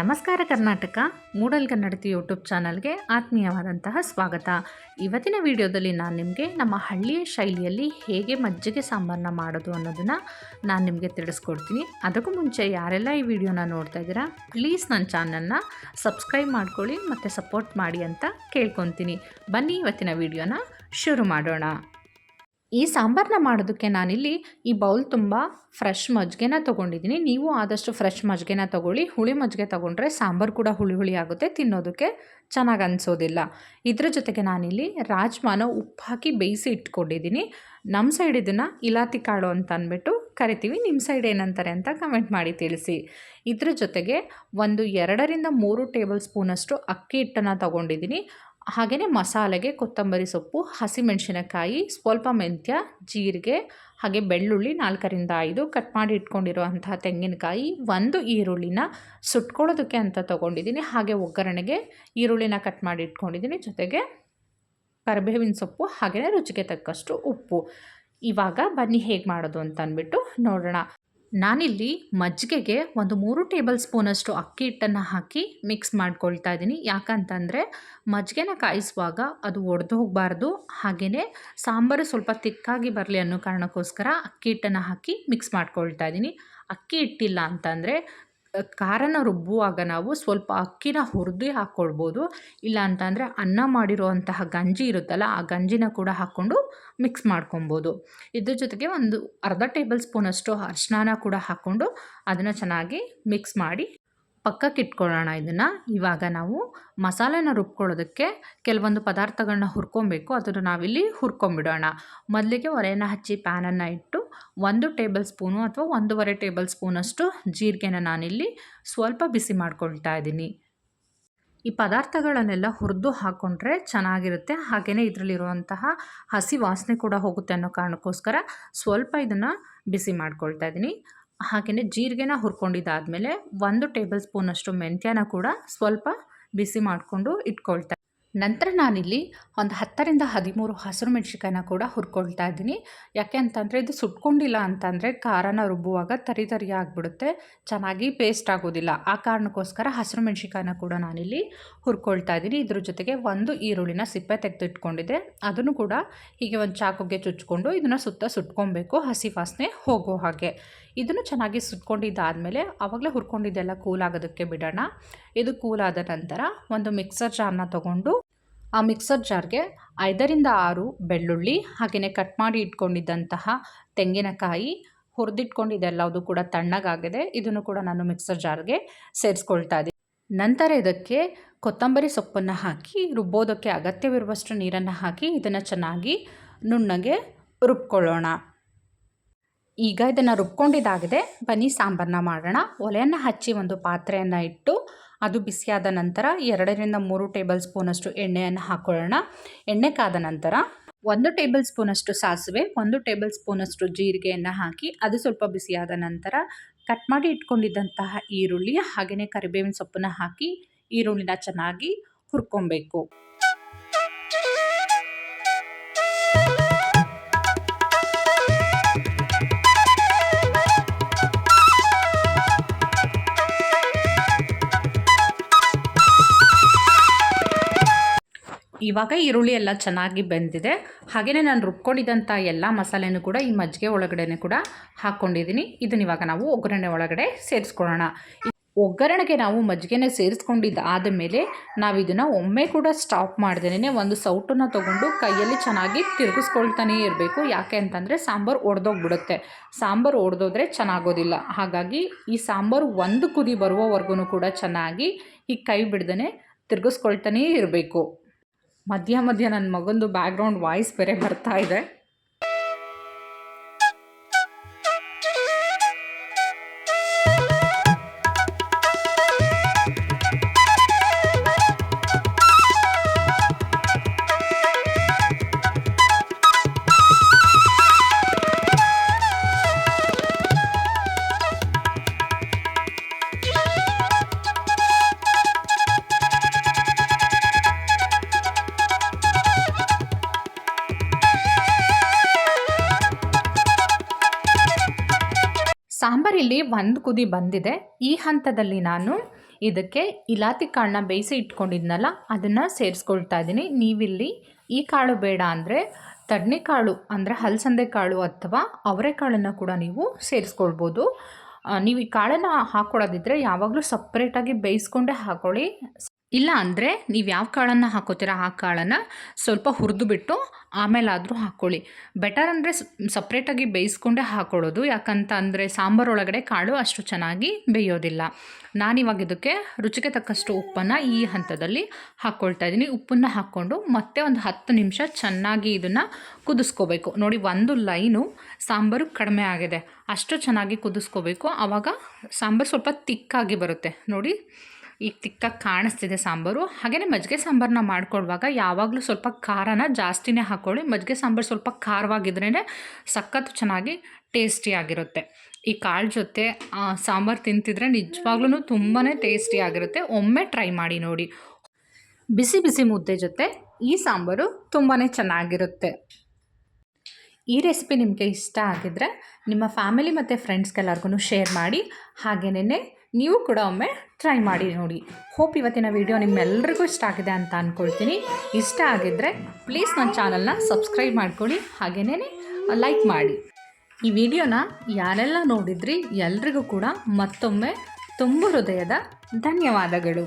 ನಮಸ್ಕಾರ ಕರ್ನಾಟಕ, ಮೂಡಲ್ ಕನ್ನಡತಿ ಯೂಟ್ಯೂಬ್ ಚಾನಲ್ಗೆ ಆತ್ಮೀಯವಾದಂತಹ ಸ್ವಾಗತ. ಇವತ್ತಿನ ವಿಡಿಯೋದಲ್ಲಿ ನಾನು ನಿಮಗೆ ನಮ್ಮ ಹಳ್ಳಿಯ ಶೈಲಿಯಲ್ಲಿ ಹೇಗೆ ಮಜ್ಜಿಗೆ ಸಾಂಬಾರನ್ನ ಮಾಡೋದು ಅನ್ನೋದನ್ನು ನಾನು ನಿಮಗೆ ತಿಳಿಸ್ಕೊಡ್ತೀನಿ. ಅದಕ್ಕೂ ಮುಂಚೆ ಯಾರೆಲ್ಲ ಈ ವಿಡಿಯೋನ ನೋಡ್ತಾ ಇದ್ದೀರಾ, ಪ್ಲೀಸ್ ನನ್ನ ಚಾನಲ್ನ ಸಬ್ಸ್ಕ್ರೈಬ್ ಮಾಡ್ಕೊಳ್ಳಿ ಮತ್ತು ಸಪೋರ್ಟ್ ಮಾಡಿ ಅಂತ ಕೇಳ್ಕೊತೀನಿ. ಬನ್ನಿ ಇವತ್ತಿನ ವಿಡಿಯೋನ ಶುರು ಮಾಡೋಣ. ಈ ಸಾಂಬಾರನ್ನ ಮಾಡೋದಕ್ಕೆ ನಾನಿಲ್ಲಿ ಈ ಬೌಲ್ ತುಂಬ ಫ್ರೆಶ್ ಮಜ್ಜಿಗೆನ ತೊಗೊಂಡಿದ್ದೀನಿ. ನೀವು ಆದಷ್ಟು ಫ್ರೆಶ್ ಮಜ್ಜಿಗೆನ ತೊಗೊಳ್ಳಿ. ಹುಳಿ ಮಜ್ಜಿಗೆ ತೊಗೊಂಡ್ರೆ ಸಾಂಬಾರು ಕೂಡ ಹುಳಿ ಹುಳಿ ಆಗುತ್ತೆ. ತಿನ್ನೋದಕ್ಕೆ ಚೆನ್ನಾಗಿ ಅನಿಸೋದಿಲ್ಲ. ಇದರ ಜೊತೆಗೆ ನಾನಿಲ್ಲಿ ರಾಜ್ಮಾನ ಉಪ್ಪು ಹಾಕಿ ಬೇಯಿಸಿ ಇಟ್ಕೊಂಡಿದ್ದೀನಿ. ನಮ್ಮ ಸೈಡ್ ಇದನ್ನು ಇಲಾತಿ ಕಾಳು ಅಂತ ಅಂದ್ಬಿಟ್ಟು ಕರಿತೀವಿ. ನಿಮ್ಮ ಸೈಡ್ ಏನಂತಾರೆ ಅಂತ ಕಮೆಂಟ್ ಮಾಡಿ ತಿಳಿಸಿ. ಇದ್ರ ಜೊತೆಗೆ ಒಂದು ಎರಡರಿಂದ ಮೂರು ಟೇಬಲ್ ಸ್ಪೂನಷ್ಟು ಅಕ್ಕಿ ಹಿಟ್ಟನ್ನು ತೊಗೊಂಡಿದ್ದೀನಿ. ಹಾಗೆಯೇ ಮಸಾಲೆಗೆ ಕೊತ್ತಂಬರಿ ಸೊಪ್ಪು, ಹಸಿಮೆಣಸಿನಕಾಯಿ, ಸ್ವಲ್ಪ ಮೆಂತ್ಯ, ಜೀರಿಗೆ, ಹಾಗೆ ಬೆಳ್ಳುಳ್ಳಿ ನಾಲ್ಕರಿಂದ ಐದು ಕಟ್ ಮಾಡಿ ಇಟ್ಕೊಂಡಿರುವಂತಹ ತೆಂಗಿನಕಾಯಿ, ಒಂದು ಈರುಳ್ಳಿನ ಸುಟ್ಕೊಳ್ಳೋದಕ್ಕೆ ಅಂತ ತೊಗೊಂಡಿದ್ದೀನಿ. ಹಾಗೆ ಒಗ್ಗರಣೆಗೆ ಈರುಳ್ಳಿನ ಕಟ್ ಮಾಡಿ ಇಟ್ಕೊಂಡಿದ್ದೀನಿ. ಜೊತೆಗೆ ಕರಿಬೇವಿನ ಸೊಪ್ಪು, ಹಾಗೆಯೇ ರುಚಿಗೆ ತಕ್ಕಷ್ಟು ಉಪ್ಪು. ಇವಾಗ ಬನ್ನಿ ಹೇಗೆ ಮಾಡೋದು ಅಂತ ಅಂದ್ಬಿಟ್ಟು ನೋಡೋಣ. ನಾನಿಲ್ಲಿ ಮಜ್ಜಿಗೆಗೆ ಒಂದು ಮೂರು ಟೇಬಲ್ ಸ್ಪೂನಷ್ಟು ಅಕ್ಕಿ ಹಿಟ್ಟನ್ನು ಹಾಕಿ ಮಿಕ್ಸ್ ಮಾಡ್ಕೊಳ್ತಾ ಇದ್ದೀನಿ. ಯಾಕಂತಂದರೆ ಮಜ್ಜಿಗೆನ ಕಾಯಿಸುವಾಗ ಅದು ಒಡೆದು ಹೋಗಬಾರ್ದು. ಹಾಗೆಯೇ ಸಾಂಬಾರು ಸ್ವಲ್ಪ ತಿಕ್ಕಾಗಿ ಬರಲಿ ಅನ್ನೋ ಕಾರಣಕ್ಕೋಸ್ಕರ ಅಕ್ಕಿ ಹಿಟ್ಟನ್ನು ಹಾಕಿ ಮಿಕ್ಸ್ ಮಾಡ್ಕೊಳ್ತಾ ಇದ್ದೀನಿ. ಅಕ್ಕಿ ಹಿಟ್ಟಿಲ್ಲ ಅಂತಂದರೆ ಖಾರನ ರುಬ್ಬುವಾಗ ನಾವು ಸ್ವಲ್ಪ ಅಕ್ಕಿನ ಹುರಿದು ಹಾಕ್ಕೊಳ್ಬೋದು ಇಲ್ಲ ಅಂತಂದರೆ ಅನ್ನ ಮಾಡಿರುವಂತಹ ಗಂಜಿ ಇರುತ್ತಲ್ಲ, ಆ ಗಂಜಿನ ಕೂಡ ಹಾಕ್ಕೊಂಡು ಮಿಕ್ಸ್ ಮಾಡ್ಕೊಬೋದು ಇದ್ರ ಜೊತೆಗೆ ಒಂದು ಅರ್ಧ ಟೇಬಲ್ ಸ್ಪೂನಷ್ಟು ಅರಿಶಿನ ಕೂಡ ಹಾಕ್ಕೊಂಡು ಅದನ್ನು ಚೆನ್ನಾಗಿ ಮಿಕ್ಸ್ ಮಾಡಿ ಪಕ್ಕಕ್ಕೆ ಇಟ್ಕೊಳ್ಳೋಣ ಇದನ್ನು. ಇವಾಗ ನಾವು ಮಸಾಲೆನ ರುಬ್ಕೊಳ್ಳೋದಕ್ಕೆ ಕೆಲವೊಂದು ಪದಾರ್ಥಗಳನ್ನ ಹುರ್ಕೊಬೇಕು. ಅದನ್ನು ನಾವಿಲ್ಲಿ ಹುರ್ಕೊಂಬಿಡೋಣ ಮೊದಲಿಗೆ ಒಲೆಯನ್ನು ಹಚ್ಚಿ ಪ್ಯಾನನ್ನು ಇಟ್ಟು ಒಂದು ಟೇಬಲ್ ಸ್ಪೂನು ಅಥವಾ ಒಂದೂವರೆ ಟೇಬಲ್ ಸ್ಪೂನಷ್ಟು ಜೀರಿಗೆನ ನಾನಿಲ್ಲಿ ಸ್ವಲ್ಪ ಬಿಸಿ ಮಾಡ್ಕೊಳ್ತಾ ಇದ್ದೀನಿ. ಈ ಪದಾರ್ಥಗಳನ್ನೆಲ್ಲ ಹುರಿದು ಹಾಕ್ಕೊಂಡ್ರೆ ಚೆನ್ನಾಗಿರುತ್ತೆ. ಹಾಗೆಯೇ ಇದರಲ್ಲಿರುವಂತಹ ಹಸಿ ವಾಸನೆ ಕೂಡ ಹೋಗುತ್ತೆ ಅನ್ನೋ ಕಾರಣಕ್ಕೋಸ್ಕರ ಸ್ವಲ್ಪ ಇದನ್ನು ಬಿಸಿ ಮಾಡ್ಕೊಳ್ತಾ ಇದ್ದೀನಿ. ಹಾಗೆಯೇ ಜೀರಿಗೆನ ಹುರ್ಕೊಂಡಿದ್ದಾದಮೇಲೆ ಒಂದು ಟೇಬಲ್ ಸ್ಪೂನಷ್ಟು ಮೆಂತ್ಯನ ಕೂಡ ಸ್ವಲ್ಪ ಬಿಸಿ ಮಾಡಿಕೊಂಡು ಇಟ್ಕೊಳ್ತಾ ನಂತರ ನಾನಿಲ್ಲಿ ಒಂದು ಹತ್ತರಿಂದ ಹದಿಮೂರು ಹಸಿರು ಮೆಣಸಿಕಾಯನ್ನ ಕೂಡ ಹುರ್ಕೊಳ್ತಾ ಇದ್ದೀನಿ. ಯಾಕೆ ಅಂತಂದರೆ ಇದು ಸುಟ್ಕೊಂಡಿಲ್ಲ ಅಂತಂದರೆ ಖಾರನ ರುಬ್ಬುವಾಗ ತರಿ ತರಿ ಆಗಿಬಿಡುತ್ತೆ. ಚೆನ್ನಾಗಿ ಪೇಸ್ಟ್ ಆಗೋದಿಲ್ಲ. ಆ ಕಾರಣಕ್ಕೋಸ್ಕರ ಹಸಿರು ಮೆಣಸಿಕಾಯನ್ನ ಕೂಡ ನಾನಿಲ್ಲಿ ಹುರ್ಕೊಳ್ತಾ ಇದ್ದೀನಿ. ಇದ್ರ ಜೊತೆಗೆ ಒಂದು ಈರುಳ್ಳಿನ ಸಿಪ್ಪೆ ತೆಗೆದು ಇಟ್ಕೊಂಡಿದ್ದೆ ಅದನ್ನು ಕೂಡ ಹೀಗೆ ಒಂದು ಚಾಕುಗೆ ಚುಚ್ಕೊಂಡು ಇದನ್ನು ಸುತ್ತ ಸುಟ್ಕೊಬೇಕು ಹಸಿ ವಾಸನೆ ಹೋಗೋ ಹಾಗೆ. ಇದನ್ನು ಚೆನ್ನಾಗಿ ಸುಟ್ಕೊಂಡಿದ್ದಾದಮೇಲೆ ಆವಾಗಲೇ ಹುರ್ಕೊಂಡಿದ್ದೆಲ್ಲ ಕೂಲ್ ಆಗೋದಕ್ಕೆ ಬಿಡೋಣ. ಇದು ಕೂಲ್ ಆದ ನಂತರ ಒಂದು ಮಿಕ್ಸರ್ ಜಾರ್ನ ತಗೊಂಡು ಆ ಮಿಕ್ಸರ್ ಜಾರ್ಗೆ ಐದರಿಂದ ಆರು ಬೆಳ್ಳುಳ್ಳಿ ಹಾಗೆಯೇ ಕಟ್ ಮಾಡಿ ಇಟ್ಕೊಂಡಿದ್ದಂತಹ ತೆಂಗಿನಕಾಯಿ ಹುರಿದಿಟ್ಕೊಂಡಿದ್ದೆಲ್ಲವುದು ಕೂಡ ತಣ್ಣಗಾಗಿದೆ. ಇದನ್ನು ಕೂಡ ನಾನು ಮಿಕ್ಸರ್ ಜಾರ್ಗೆ ಸೇರಿಸ್ಕೊಳ್ತಾ ಇದ್ದೀನಿ. ನಂತರ ಇದಕ್ಕೆ ಕೊತ್ತಂಬರಿ ಸೊಪ್ಪನ್ನು ಹಾಕಿ ರುಬ್ಬೋದಕ್ಕೆ ಅಗತ್ಯವಿರುವಷ್ಟು ನೀರನ್ನು ಹಾಕಿ ಇದನ್ನು ಚೆನ್ನಾಗಿ ನುಣ್ಣಗೆ ರುಬ್ಕೊಳ್ಳೋಣ. ಈಗ ಇದನ್ನು ರುಬ್ಕೊಂಡಿದ್ದಾಗಿದೆ. ಬನ್ನಿ ಸಾಂಬಾರನ್ನ ಮಾಡೋಣ. ಒಲೆಯನ್ನು ಹಚ್ಚಿ ಒಂದು ಪಾತ್ರೆಯನ್ನು ಇಟ್ಟು ಅದು ಬಿಸಿಯಾದ ನಂತರ ಎರಡರಿಂದ ಮೂರು ಟೇಬಲ್ ಸ್ಪೂನಷ್ಟು ಎಣ್ಣೆಯನ್ನು ಹಾಕ್ಕೊಳ್ಳೋಣ ಎಣ್ಣೆ ಕಾದ ನಂತರ ಒಂದು ಟೇಬಲ್ ಸ್ಪೂನಷ್ಟು ಸಾಸಿವೆ, ಒಂದು ಟೇಬಲ್ ಸ್ಪೂನಷ್ಟು ಜೀರಿಗೆಯನ್ನು ಹಾಕಿ ಅದು ಸ್ವಲ್ಪ ಬಿಸಿಯಾದ ನಂತರ ಕಟ್ ಮಾಡಿ ಇಟ್ಕೊಂಡಿದ್ದಂತಹ ಈರುಳ್ಳಿ ಹಾಗೆಯೇ ಕರಿಬೇವಿನ ಸೊಪ್ಪನ್ನು ಹಾಕಿ ಈರುಳ್ಳಿನ ಚೆನ್ನಾಗಿ ಹುರ್ಕೊಬೇಕು. ಇವಾಗ ಈರುಳ್ಳಿ ಎಲ್ಲ ಚೆನ್ನಾಗಿ ಬೆಂದಿದೆ. ಹಾಗೆಯೇ ನಾನು ರುಬ್ಕೊಂಡಿದ್ದಂಥ ಎಲ್ಲ ಮಸಾಲೆನೂ ಕೂಡ ಈ ಮಜ್ಜಿಗೆ ಒಳಗಡೆ ಕೂಡ ಹಾಕ್ಕೊಂಡಿದ್ದೀನಿ ಇದನ್ನ ಇವಾಗ ನಾವು ಒಗ್ಗರಣೆ ಒಳಗಡೆ ಸೇರಿಸ್ಕೊಳ್ಳೋಣ. ಒಗ್ಗರಣೆಗೆ ನಾವು ಮಜ್ಜಿಗೆನ ಸೇರಿಸ್ಕೊಂಡಿದ್ದಾದ ಮೇಲೆ ನಾವು ಇದನ್ನು ಒಮ್ಮೆ ಕೂಡ ಸ್ಟಾಪ್ ಮಾಡ್ದೇನೆ ಒಂದು ಸೌಟನ್ನು ತೊಗೊಂಡು ಕೈಯಲ್ಲಿ ಚೆನ್ನಾಗಿ ತಿರುಗಿಸ್ಕೊಳ್ತಾನೇ ಇರಬೇಕು. ಯಾಕೆ ಅಂತಂದರೆ ಸಾಂಬಾರು ಒಡೆದೋಗ್ಬಿಡುತ್ತೆ. ಸಾಂಬಾರು ಒಡೆದೋದ್ರೆ ಚೆನ್ನಾಗೋದಿಲ್ಲ. ಹಾಗಾಗಿ ಈ ಸಾಂಬಾರು ಒಂದು ಕುದಿ ಬರುವವರೆಗೂ ಕೂಡ ಚೆನ್ನಾಗಿ ಈ ಕೈ ಬಿಡ್ದೇ ತಿರುಗಿಸ್ಕೊಳ್ತಾನೇ ಇರಬೇಕು. ಮಧ್ಯ ಮಧ್ಯ ನನ್ನ ಮಗಂದು ಬ್ಯಾಕ್ಗ್ರೌಂಡ್ ವಾಯ್ಸ್ ಬೇರೆ ಬರ್ತಾ ಇದೆ. ಸಾಂಬಾರಿಲ್ಲಿ ಒಂದು ಕುದಿ ಬಂದಿದೆ. ಈ ಹಂತದಲ್ಲಿ ನಾನು ಇದಕ್ಕೆ ಇಲಾತಿ ಕಾಳನ್ನ ಬೇಯಿಸಿ ಇಟ್ಕೊಂಡಿದ್ನಲ್ಲ, ಅದನ್ನು ಸೇರಿಸ್ಕೊಳ್ತಾ ಇದ್ದೀನಿ. ನೀವಿಲ್ಲಿ ಈ ಕಾಳು ಬೇಡ ಅಂದರೆ ತಡ್ನೆಕಾಳು ಅಂದರೆ ಹಲಸಂದೆ ಕಾಳು ಅಥವಾ ಅವರೆಕಾಳನ್ನು ಕೂಡ ನೀವು ಸೇರಿಸ್ಕೊಳ್ಬೋದು. ನೀವು ಈ ಕಾಳನ್ನು ಹಾಕ್ಕೊಳ್ಳೋದಿದ್ರೆ ಯಾವಾಗಲೂ ಸಪ್ರೇಟಾಗಿ ಬೇಯಿಸ್ಕೊಂಡೇ ಹಾಕೊಳ್ಳಿ. ಇಲ್ಲ ಅಂದರೆ ನೀವು ಯಾವ ಕಾಳನ್ನು ಹಾಕೋತೀರಾ ಆ ಕಾಳನ್ನು ಸ್ವಲ್ಪ ಹುರಿದು ಬಿಟ್ಟು ಆಮೇಲಾದರೂ ಹಾಕ್ಕೊಳ್ಳಿ ಬೆಟರ್ ಅಂದರೆ ಸಪ್ರೇಟಾಗಿ ಬೇಯಿಸ್ಕೊಂಡೇ ಹಾಕ್ಕೊಳ್ಳೋದು ಯಾಕಂತ ಅಂದರೆ ಸಾಂಬಾರೊಳಗಡೆ ಕಾಳು ಅಷ್ಟು ಚೆನ್ನಾಗಿ ಬೇಯೋದಿಲ್ಲ. ನಾನಿವಾಗ ಇದಕ್ಕೆ ರುಚಿಗೆ ತಕ್ಕಷ್ಟು ಉಪ್ಪನ್ನು ಈ ಹಂತದಲ್ಲಿ ಹಾಕ್ಕೊಳ್ತಾ ಇದ್ದೀನಿ ಉಪ್ಪನ್ನು ಹಾಕ್ಕೊಂಡು ಮತ್ತೆ ಒಂದು ಹತ್ತು ನಿಮಿಷ ಚೆನ್ನಾಗಿ ಇದನ್ನು ಕುದಿಸ್ಕೋಬೇಕು. ನೋಡಿ ಒಂದು ಲೈನು ಸಾಂಬಾರು ಕಡಿಮೆ ಆಗಿದೆ. ಅಷ್ಟು ಚೆನ್ನಾಗಿ ಕುದಿಸ್ಕೋಬೇಕು. ಆವಾಗ ಸಾಂಬಾರು ಸ್ವಲ್ಪ ತಿಕ್ಕಾಗಿ ಬರುತ್ತೆ. ನೋಡಿ. ಈಗ ತಿಕ್ಕಾಗಿ ಕಾಣಿಸ್ತಿದೆ ಸಾಂಬಾರು. ಹಾಗೆಯೇ ಮಜ್ಜಿಗೆ ಸಾಂಬಾರನ್ನ ಮಾಡ್ಕೊಳ್ಳುವಾಗ ಯಾವಾಗಲೂ ಸ್ವಲ್ಪ ಖಾರನ ಜಾಸ್ತಿನೇ ಹಾಕ್ಕೊಳ್ಳಿ ಮಜ್ಜಿಗೆ ಸಾಂಬಾರು ಸ್ವಲ್ಪ ಖಾರವಾಗಿದ್ರೇ ಸಖತ್ತು ಚೆನ್ನಾಗಿ ಟೇಸ್ಟಿಯಾಗಿರುತ್ತೆ ಈ ಕಾಳು ಜೊತೆ ಸಾಂಬಾರು ತಿಂತಿದ್ರೆ ನಿಜವಾಗ್ಲೂ ತುಂಬಾ ಟೇಸ್ಟಿಯಾಗಿರುತ್ತೆ ಒಮ್ಮೆ ಟ್ರೈ ಮಾಡಿ ನೋಡಿ. ಬಿಸಿ ಬಿಸಿ ಮುದ್ದೆ ಜೊತೆ ಈ ಸಾಂಬಾರು ತುಂಬಾ ಚೆನ್ನಾಗಿರುತ್ತೆ. ಈ ರೆಸಿಪಿ ನಿಮಗೆ ಇಷ್ಟ ಆಗಿದ್ದರೆ ನಿಮ್ಮ ಫ್ಯಾಮಿಲಿ ಮತ್ತು ಫ್ರೆಂಡ್ಸ್ಗೆಲ್ಲರಿಗೂ ಶೇರ್ ಮಾಡಿ. ಹಾಗೆಯೇ ನೀವು ಕೂಡ ಒಮ್ಮೆ ಟ್ರೈ ಮಾಡಿ ನೋಡಿ. ಹೋಪ್ ಇವತ್ತಿನ ವಿಡಿಯೋ ನಿಮ್ಮೆಲ್ಲರಿಗೂ ಇಷ್ಟ ಆಗಿದೆ ಅಂತ ಅಂದ್ಕೊಳ್ತೀನಿ ಇಷ್ಟ ಆಗಿದ್ದರೆ ಪ್ಲೀಸ್ ನನ್ನ ಚಾನಲ್ನ ಸಬ್ಸ್ಕ್ರೈಬ್ ಮಾಡ್ಕೊಳ್ಳಿ. ಹಾಗೆಯೇ ಲೈಕ್ ಮಾಡಿ. ಈ ವಿಡಿಯೋನ ಯಾರೆಲ್ಲ ನೋಡಿದ್ರಿ ಎಲ್ರಿಗೂ ಕೂಡ ಮತ್ತೊಮ್ಮೆ ತುಂಬ ಹೃದಯದ ಧನ್ಯವಾದಗಳು.